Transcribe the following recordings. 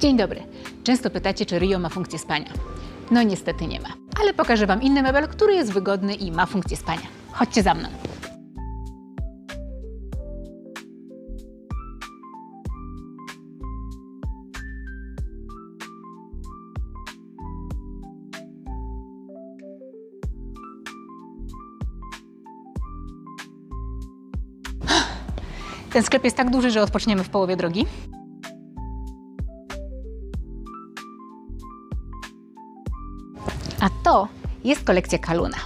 Dzień dobry. Często pytacie, czy Rio ma funkcję spania. No niestety nie ma. Ale pokażę Wam inny mebel, który jest wygodny i ma funkcję spania. Chodźcie za mną. Ten sklep jest tak duży, że odpoczniemy w połowie drogi. A to jest kolekcja Kaluna.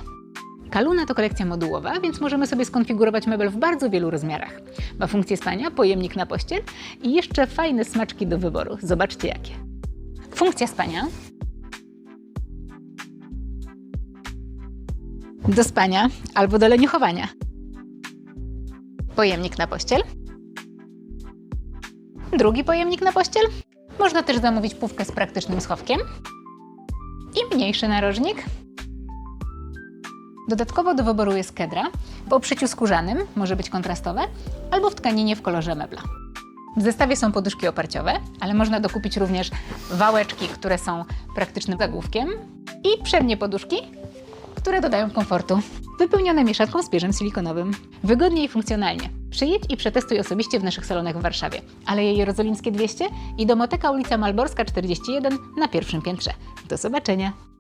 Kaluna to kolekcja modułowa, więc możemy sobie skonfigurować mebel w bardzo wielu rozmiarach. Ma funkcję spania, pojemnik na pościel i jeszcze fajne smaczki do wyboru. Zobaczcie jakie. Funkcja spania. Do spania albo do leniuchowania. Pojemnik na pościel. Drugi pojemnik na pościel. Można też zamówić pówkę z praktycznym schowkiem i mniejszy narożnik. Dodatkowo do wyboru jest kedra w obszyciu skórzanym, może być kontrastowe, albo w tkaninie w kolorze mebla. W zestawie są poduszki oparciowe, ale można dokupić również wałeczki, które są praktycznym zagłówkiem i przednie poduszki, które dodają komfortu. Wypełnione mieszanką z pierzem silikonowym. Wygodnie i funkcjonalnie. Przyjedź i przetestuj osobiście w naszych salonach w Warszawie. Aleje Jerozolimskie 200 i Domoteka ulica Malborska 41 na pierwszym piętrze. Do zobaczenia!